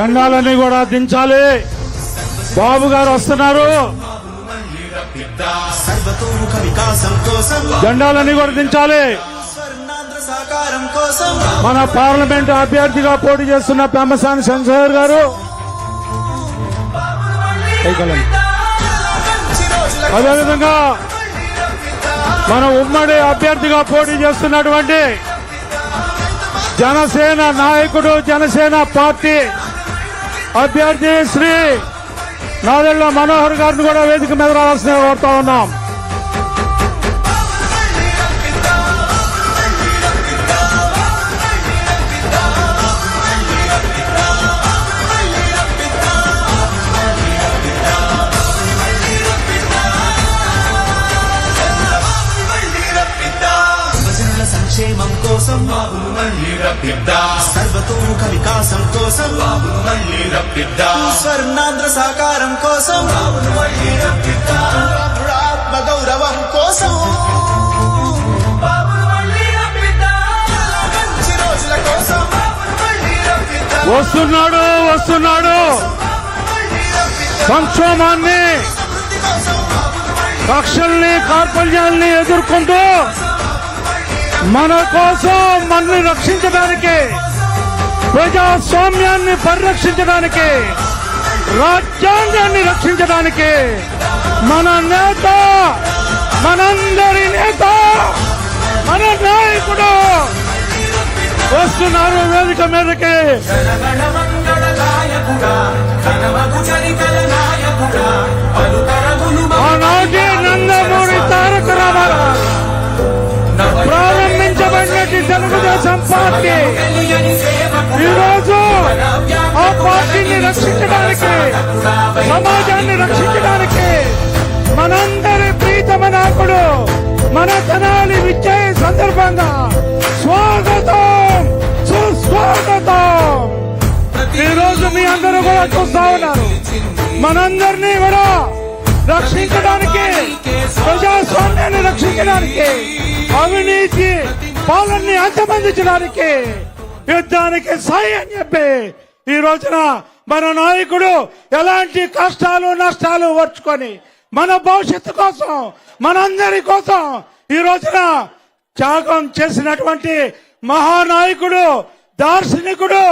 జెండాలన్నీ కూడా దించాలి. బాబు గారు వస్తున్నారు. జెండాలన్నీ కూడా దించాలి. మన పార్లమెంట్ అభ్యర్థిగా పోటీ చేస్తున్న పెమ్మసాని చంద్రశేఖర్ గారు. అదేవిధంగా మన ఉమ్మడి అభ్యర్థిగా పోటీ చేస్తున్నటువంటి జనసేన నాయకుడు జనసేన పార్టీ అభ్యర్థి శ్రీ నాదెళ్ళ మనోహర్ గారిని కూడా వేదిక మీద రావాల్సిన కోరుతా ఉన్నాం. స్వర్ణాంధ్ర సాకారం కోసం ఆత్మ గౌరవం కోసం. మంచి రోజుల కోసం. వస్తున్నాడు వస్తున్నాడు. సంక్షోభాన్ని కక్షల్ని కార్పల్యాల్ని ఎదుర్కొంటూ మన కోసం మనల్ని రక్షించడానికి ప్రజాస్వామ్యాన్ని పరిరక్షించడానికి రాజ్యాంగాన్ని రక్షించడానికి మన నేత మనందరి నేత మన నాయకుడు వస్తున్నారు వేదిక మీదకి. ఆనాటి నందమూరి తారక రామారావు తెలుగుదేశం పార్టీ మనందరినీ కూడా రక్షించడానికి ప్రజాస్వామ్యాన్ని రక్షించడానికి అవినీతి పాలన్ని అంతమందించడానికి యుద్ధానికి సాయి అని చెప్పి ఈ రోజున మన నాయకుడు ఎలాంటి కష్టాలు నష్టాలు ఓర్చుకొని మన భవిష్యత్తు కోసం మనందరి కోసం ఈ రోజున త్యాగం చేసినటువంటి మహానాయకుడు దార్శనికుడు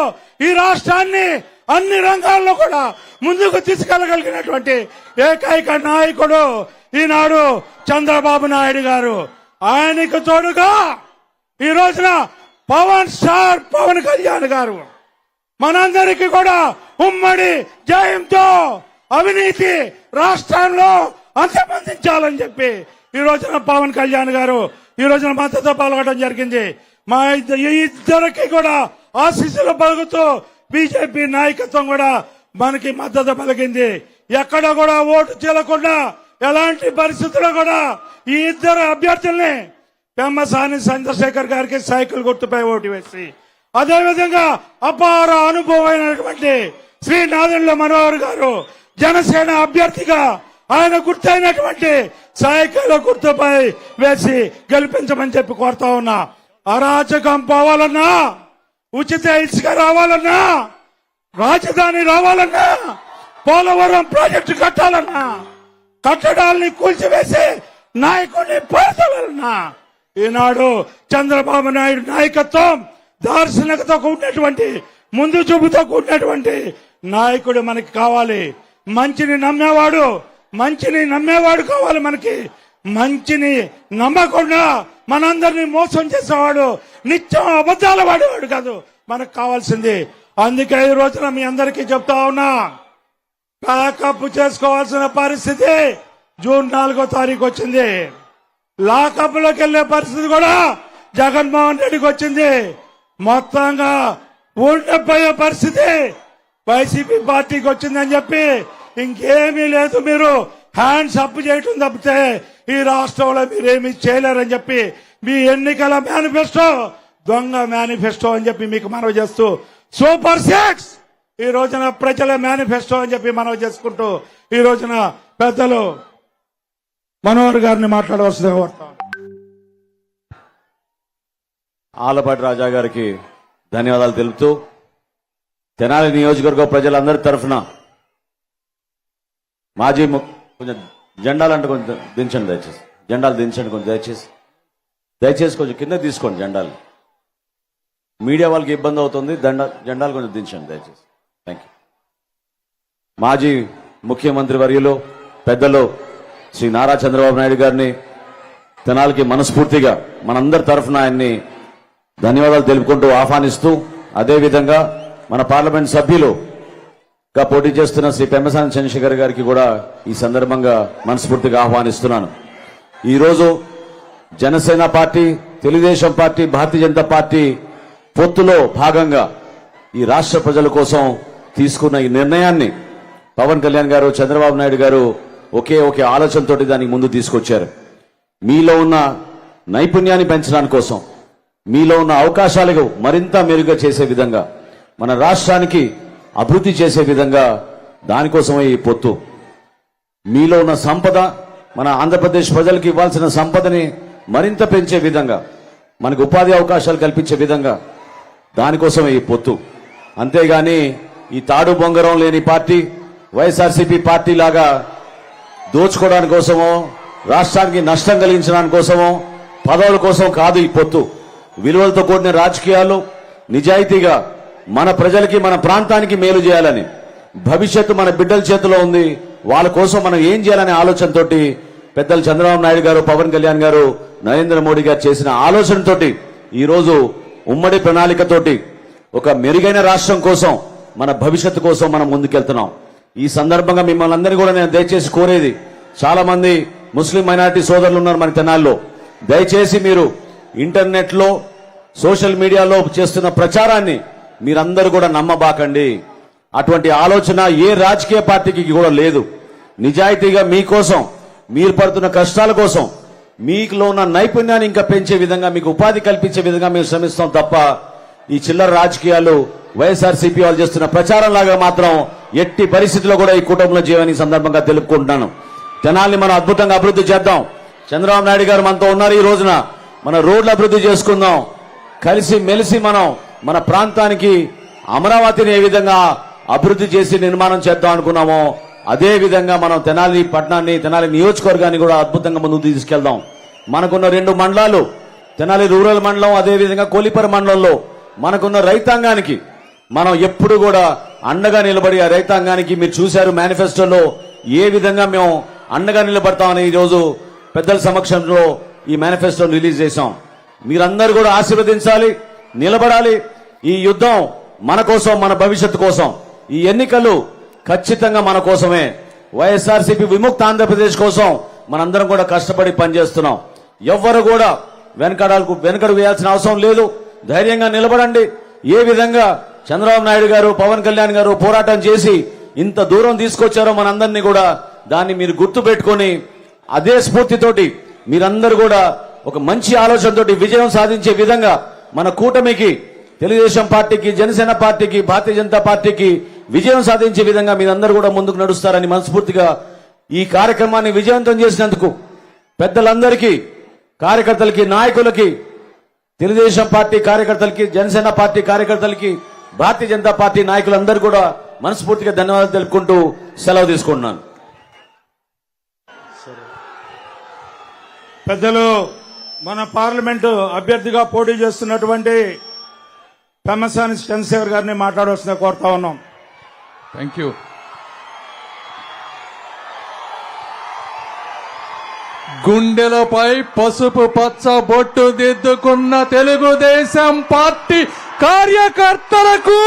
ఈ రాష్ట్రాన్ని అన్ని రంగాల్లో కూడా ముందుకు తీసుకెళ్ళగలిగినటువంటి ఏకైక నాయకుడు ఈనాడు చంద్రబాబు నాయుడు గారు. ఆయనకు తోడుగా ఈ రోజున పవన్ స్టార్ పవన్ కళ్యాణ్ గారు. మనందరికీ కూడా ఉమ్మడి జయంతో అవినీతి రాష్ట్రంలో అంతమందించాలని చెప్పి ఈ రోజున పవన్ కళ్యాణ్ గారు ఈ రోజున మద్దతు పాల్గొనడం జరిగింది. మా ఇద్ద- ఈ ఇద్దరికి కూడా ఆశీస్సులు పలుకుతూ బీజేపీ నాయకత్వం కూడా మనకి మద్దతు పలికింది. ఎక్కడ కూడా ఓటు చేయకుండా ఎలాంటి పరిస్థితుల్లో కూడా ఈ ఇద్దరు అభ్యర్థుల్ని పెమ్మసాని చంద్రశేఖర్ గారికి సైకిల్ గుర్తుపై ఓటు వేసి అదేవిధంగా అపార అనుభవమైనటువంటి శ్రీ నాదెండ్ల మనోహర్ గారు జనసేన అభ్యర్థిగా ఆయన గుర్తైనటువంటి సైకిల్ గుర్తుపై వేసి గెలిపించమని చెప్పి కోరుతా ఉన్నా. అరాచకం పోవాలన్నా ఉచిత ఇసుక రావాలన్నా రాజధాని రావాలన్నా పోలవరం ప్రాజెక్టు కట్టాలన్నా కట్టడాల్ని కూల్చివేసి నాయకుడిని పడతాలన్నా ఈనాడు చంద్రబాబు నాయుడు నాయకత్వం దార్శనికతో కూడినటువంటి ముందు చూపుతో కూడినటువంటి నాయకుడు మనకి కావాలి. మంచిని నమ్మేవాడు మంచిని నమ్మేవాడు కావాలి మనకి. మంచిని నమ్మకుండా మనందరినీ మోసం చేసేవాడు నిత్యం అబద్ధాలు వాడేవాడు కాదు. మనకు కావాల్సింది అందుకే ఈ రోజున మీ అందరికీ చెప్తా ఉన్నా ప్యాకప్ చేసుకోవాల్సిన పరిస్థితి జూన్ నాలుగో తారీఖు వచ్చింది. లాకప్లోకి వెళ్ళే పరిస్థితి కూడా జగన్మోహన్ రెడ్డికి వచ్చింది. మొత్తంగా ఉండిపోయే పరిస్థితి వైసీపీ పార్టీకి వచ్చిందని చెప్పి ఇంకేమీ లేదు మీరు. హ్యాండ్స్ అప్ చేయటం తప్పితే ఈ రాష్ట్రంలో మీరేమీ చేయలేరని చెప్పి మీ ఎన్నికల మేనిఫెస్టో దొంగ మేనిఫెస్టో అని చెప్పి మీకు మనవి చేస్తూ సూపర్ సిక్స్! ఈ రోజున ప్రజల మేనిఫెస్టో అని చెప్పి మనవి చేసుకుంటూ ఈ రోజున పెద్దలు మనోహర్ గారిని మాట్లాడవలసిందిగా ఆలపాటి రాజా గారికి ధన్యవాదాలు తెలుపుతూ తెనాలి నియోజకవర్గ ప్రజలందరి తరఫున మాజీ ము- కొంచెం జెండాలు అంటే కొంచెం దించండి దయచేసి. జెండాలు దించండి కొంచెం దయచేసి. దయచేసి కొంచెం కింద తీసుకోండి జెండాలు. మీడియా వాళ్ళకి ఇబ్బంది అవుతుంది దండ జెండాలు కొంచెం దించండి దయచేసి. థ్యాంక్ యూ మాజీ ముఖ్యమంత్రి వర్యులు పెద్దలు శ్రీ నారా చంద్రబాబు నాయుడు గారిని తెనాలకి మనస్ఫూర్తిగా మనందరి తరఫున ఆయన్ని ధన్యవాదాలు తెలుపుకుంటూ ఆహ్వానిస్తూ అదేవిధంగా మన పార్లమెంట్ సభ్యులు గా పోటీ చేస్తున్న శ్రీ పెమ్మసాని చంద్రశేఖర్ గారికి కూడా ఈ సందర్భంగా మనస్ఫూర్తిగా ఆహ్వానిస్తున్నాను. ఈరోజు Janasena party Telugu Desam party Bharatiya Janata party పొత్తులో భాగంగా ఈ రాష్ట్ర ప్రజల కోసం తీసుకున్న ఈ నిర్ణయాన్ని పవన్ కళ్యాణ్ గారు చంద్రబాబు నాయుడు గారు ఒకే ఒకే ఆలోచనతోటి దానికి ముందు తీసుకొచ్చారు. మీలో ఉన్న నైపుణ్యాన్ని పెంచడానికి కోసం మీలో ఉన్న అవకాశాలకు మరింత మెరుగ్గా చేసే విధంగా మన రాష్ట్రానికి అభివృద్ధి చేసే విధంగా దానికోసమే ఈ పొత్తు. మీలో ఉన్న సంపద మన ఆంధ్రప్రదేశ్ ప్రజలకు ఇవ్వాల్సిన సంపదని మరింత పెంచే విధంగా మనకు ఉపాధి అవకాశాలు కల్పించే విధంగా దానికోసమే ఈ పొత్తు. అంతేగాని ఈ తాడు బొంగరం లేని పార్టీ వైఎస్ఆర్సీపీ పార్టీ లాగా దోచుకోవడానికి కోసమో రాష్ట్రానికి నష్టం కలిగించడానికి కోసమో పదవుల కోసం కాదు ఈ పొత్తు. విలువలతో కూడిన రాజకీయాలు నిజాయితీగా మన ప్రజలకి మన ప్రాంతానికి మేలు చేయాలని. భవిష్యత్తు మన బిడ్డల చేతిలో ఉంది. వాళ్ళ కోసం మనం ఏం చేయాలనే ఆలోచనతో పెద్దలు చంద్రబాబు నాయుడు గారు పవన్ కళ్యాణ్ గారు నరేంద్ర మోడీ గారు చేసిన ఆలోచనతోటి ఈరోజు ఉమ్మడి ప్రణాళికతోటి ఒక మెరుగైన రాష్ట్రం కోసం మన భవిష్యత్తు కోసం మనం ముందుకెళ్తున్నాం. ఈ సందర్భంగా మిమ్మల్ని అందరినీ కూడా నేను దయచేసి కోరేది చాలా మంది ముస్లిం మైనారిటీ సోదరులు ఉన్నారు మన తెనాల్లో. దయచేసి మీరు ఇంటర్నెట్లో సోషల్ మీడియాలో చేస్తున్న ప్రచారాన్ని మీరందరూ కూడా నమ్మబాకండి. అటువంటి ఆలోచన ఏ రాజకీయ పార్టీకి కూడా లేదు. నిజాయితీగా మీకోసం మీరు పడుతున్న కష్టాల కోసం మీకులో ఉన్న నైపుణ్యాన్ని ఇంకా పెంచే విధంగా మీకు ఉపాధి కల్పించే విధంగా మేము శ్రమిస్తాం తప్ప ఈ చిల్లర రాజకీయాలు వైఎస్ఆర్సీపీ వాళ్ళు చేస్తున్న ప్రచారం లాగా మాత్రం ఎట్టి పరిస్థితుల్లో కూడా ఈ కుటుంబంలో జీవని సందర్భంగా తెలుపుకుంటున్నాను. జనాల్ని మనం అద్భుతంగా అభివృద్ధి చేద్దాం. చంద్రబాబు నాయుడు గారు మనతో ఉన్నారు ఈ రోజున. మన రోడ్లు అభివృద్ధి చేసుకుందాం. కలిసి మెలిసి మనం మన ప్రాంతానికి అమరావతిని ఏ విధంగా అభివృద్ధి చేసి నిర్మాణం చేద్దాం అనుకున్నామో అదే విధంగా మనం తెనాలి పట్టణాన్ని తెనాలి నియోజకవర్గాన్ని కూడా అద్భుతంగా ముందుకు తీసుకెళ్దాం. మనకున్న రెండు మండలాలు తెనాలి రూరల్ మండలం అదే విధంగా కోలిపర మండలంలో మనకున్న రైతాంగానికి మనం ఎప్పుడు కూడా అండగా నిలబడి ఆ రైతాంగానికి మీరు చూశారు మేనిఫెస్టోలో ఏ విధంగా మేము అండగా నిలబడతామని ఈ రోజు పెద్దల సమక్షంలో ఈ మేనిఫెస్టో రిలీజ్ చేశాం. మీరందరూ కూడా ఆశీర్వదించాలి. నిలబడాలి. ఈ యుద్ధం మన కోసం మన భవిష్యత్తు కోసం. ఈ ఎన్నికలు ఖచ్చితంగా మన కోసమే. వైఎస్ఆర్సీపీ విముక్త ఆంధ్రప్రదేశ్ కోసం మనందరం కూడా కష్టపడి పనిచేస్తున్నాం. ఎవ్వరు కూడా వెనకడాలకు వెనకడు వేయాల్సిన అవసరం లేదు. ధైర్యంగా నిలబడండి. ఏ విధంగా చంద్రబాబు నాయుడు గారు పవన్ కళ్యాణ్ గారు పోరాటం చేసి ఇంత దూరం తీసుకొచ్చారో మనందరినీ కూడా దాన్ని మీరు గుర్తు పెట్టుకొని అదే స్ఫూర్తితోటి మీరందరూ కూడా ఒక మంచి ఆలోచనతోటి విజయం సాధించే విధంగా మన కూటమికి తెలుగుదేశం పార్టీకి జనసేన పార్టీకి భారతీయ జనతా పార్టీకి విజయం సాధించే విధంగా మీరందరూ కూడా ముందుకు నడుస్తారని మనస్ఫూర్తిగా ఈ కార్యక్రమాన్ని విజయవంతం చేసినందుకు పెద్దలందరికీ కార్యకర్తలకి నాయకులకి తెలుగుదేశం పార్టీ కార్యకర్తలకి జనసేన పార్టీ కార్యకర్తలకి భారతీయ జనతా పార్టీ నాయకులందరూ కూడా మనస్ఫూర్తిగా ధన్యవాదాలు తెలుపుకుంటూ సెలవు తీసుకుంటున్నాను. పెద్దలు మన పార్లమెంటు అభ్యర్థిగా పోటీ చేస్తున్నటువంటి పెమ్మసాని చంద్రశేఖర్ గారిని మాట్లాడవలసిన కోరుతా ఉన్నాం. థ్యాంక్ యూ గుండెలపై పసుపు పచ్చ బొట్టు దిద్దుకున్న తెలుగుదేశం పార్టీ కార్యకర్తలకు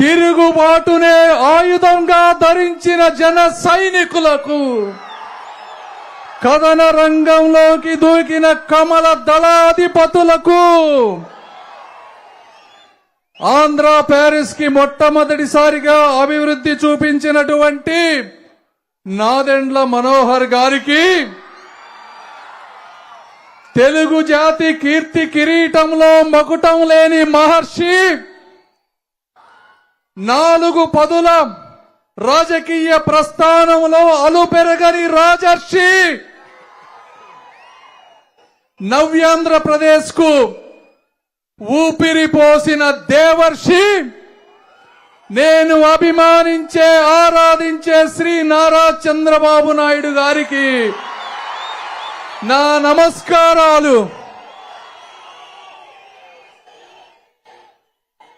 తిరుగుబాటునే ఆయుధంగా ధరించిన జన సైనికులకు కథన రంగంలోకి దూకిన కమల దళాధిపతులకు ఆంధ్ర ప్యారిస్కి మొట్టమొదటిసారిగా అభివృద్ధి చూపించినటువంటి నాదెండ్ల మనోహర్ గారికి తెలుగు జాతి కీర్తి కిరీటంలో మకుటం లేని మహర్షి నాలుగు పదుల రాజకీయ ప్రస్థానంలో అలుపెరగని రాజర్షి నవ్యాంధ్రప్రదేశ్కు ఊపిరి పోసిన దేవర్షి నేను అభిమానించే ఆరాధించే శ్రీ నారా చంద్రబాబు నాయుడు గారికి నా నమస్కారాలు.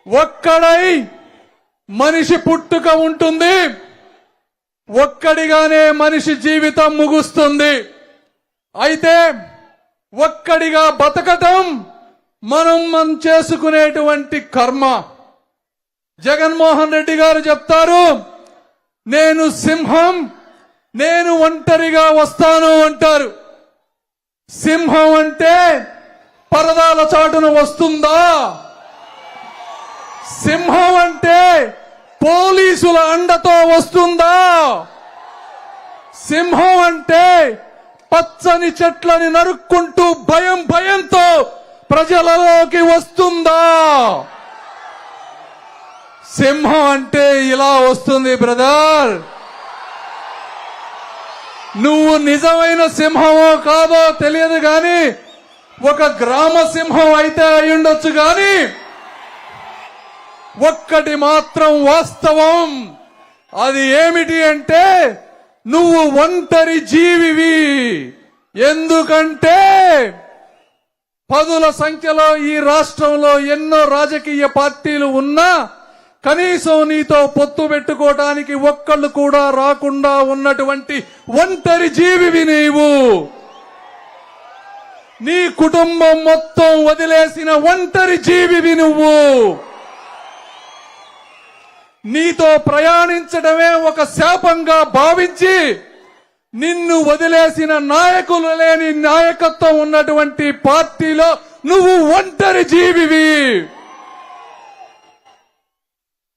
ఒక్కడై మనిషి పుట్టుక ఉంటుంది ఒక్కడిగానే మనిషి జీవితం ముగుస్తుంది. అయితే ఒక్కడిగా బతకటం మనం మనం చేసుకునేటువంటి కర్మ. జగన్మోహన్ రెడ్డి గారు చెప్తారు నేను సింహం నేను ఒంటరిగా వస్తాను అంటారు. సింహం అంటే పరదాల చాటున వస్తుందా? సింహం అంటే పోలీసుల అండతో వస్తుందా? సింహం అంటే పచ్చని చెట్లని నరుక్కుంటూ భయం భయంతో ప్రజలలోకి వస్తుందా? సింహం అంటే ఇలా వస్తుంది బ్రదర్. నువ్వు నిజమైన సింహమో కాదో తెలియదు గాని ఒక గ్రామ సింహం అయితే అయ్యుండొచ్చు గాని ఒక్కటి మాత్రం వాస్తవం. అది ఏమిటి అంటే నువ్వు ఒంటరి జీవివి. ఎందుకంటే పదుల సంఖ్యలో ఈ రాష్ట్రంలో ఎన్నో రాజకీయ పార్టీలు ఉన్నా కనీసం నీతో పొత్తు పెట్టుకోవడానికి ఒక్కళ్ళు కూడా రాకుండా ఉన్నటువంటి ఒంటరి జీవివి నీవు. నీ కుటుంబం మొత్తం వదిలేసిన ఒంటరి జీవివి నువ్వు. నీతో ప్రయాణించడమే ఒక శాపంగా భావించి నిన్ను వదిలేసిన నాయకులు లేని నాయకత్వం ఉన్నటువంటి పార్టీలో నువ్వు ఒంటరి జీవివి.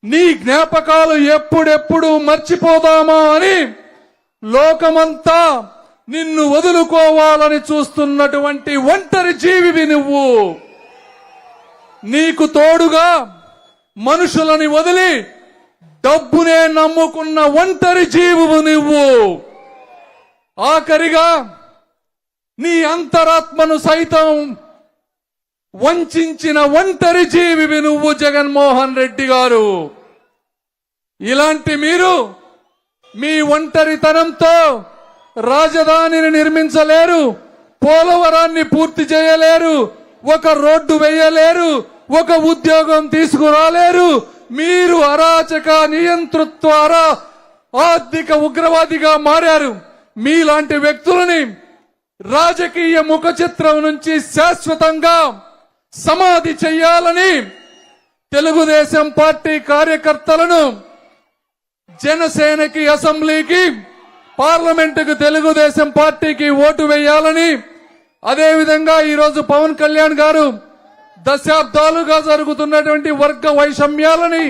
నీ జ్ఞాపకాలు ఎప్పుడెప్పుడు మర్చిపోదామా అని లోకమంతా నిన్ను వదులుకోవాలని చూస్తున్నటువంటి ఒంటరి జీవివి నువ్వు. నీకు తోడుగా మనుషులని వదిలి డబ్బునే నమ్ముకున్న ఒంటరి జీవువు నువ్వు ఆఖరిగా నీ అంతరాత్మను సైతం వంచిన ఒంటరి జీవివి నువ్వు జగన్మోహన్ రెడ్డి గారు. ఇలాంటి మీరు మీ ఒంటరితనంతో రాజధానిని నిర్మించలేరు పోలవరాన్ని పూర్తి చేయలేరు ఒక రోడ్డు వేయలేరు ఒక ఉద్యోగం తీసుకురాలేరు మీరు అరాచక నియంతృత్వ ఆర్థిక ఉగ్రవాదిగా మారారు. మీలాంటి వ్యక్తులని రాజకీయ ముఖ చిత్రం నుంచి శాశ్వతంగా సమాధి చెయ్యాలని తెలుగుదేశం పార్టీ కార్యకర్తలను జనసేనకి అసెంబ్లీకి పార్లమెంటుకు తెలుగుదేశం పార్టీకి ఓటు వేయాలని అదేవిధంగా ఈరోజు పవన్ కళ్యాణ్ గారు దశాబ్దాలుగా జరుగుతున్నటువంటి వర్గ వైషమ్యాలని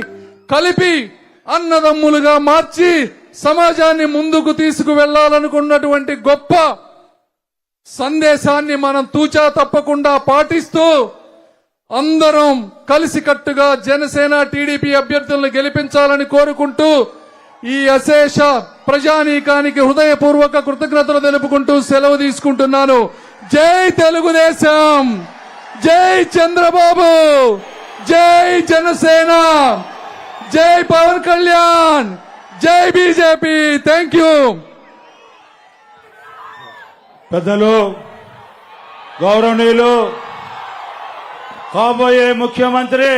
కలిపి అన్నదమ్ములుగా మార్చి సమాజాన్ని ముందుకు తీసుకువెళ్ళాలనుకున్నటువంటి గొప్ప సందేశాన్ని మనం తూచా తప్పకుండా పాటిస్తూ అందరం కలిసికట్టుగా జనసేన టీడీపీ అభ్యర్థులను గెలిపించాలని కోరుకుంటూ ఈ అశేష ప్రజానీకానికి హృదయపూర్వక కృతజ్ఞతలు తెలుపుకుంటూ సెలవు తీసుకుంటున్నాను. జై తెలుగుదేశం! జై చంద్రబాబు! జై జనసేన! జై పవన్ కళ్యాణ్! జై బీజేపీ! Thank you! పెద్దలు గౌరవనీయులు కాబోయే ముఖ్యమంత్రి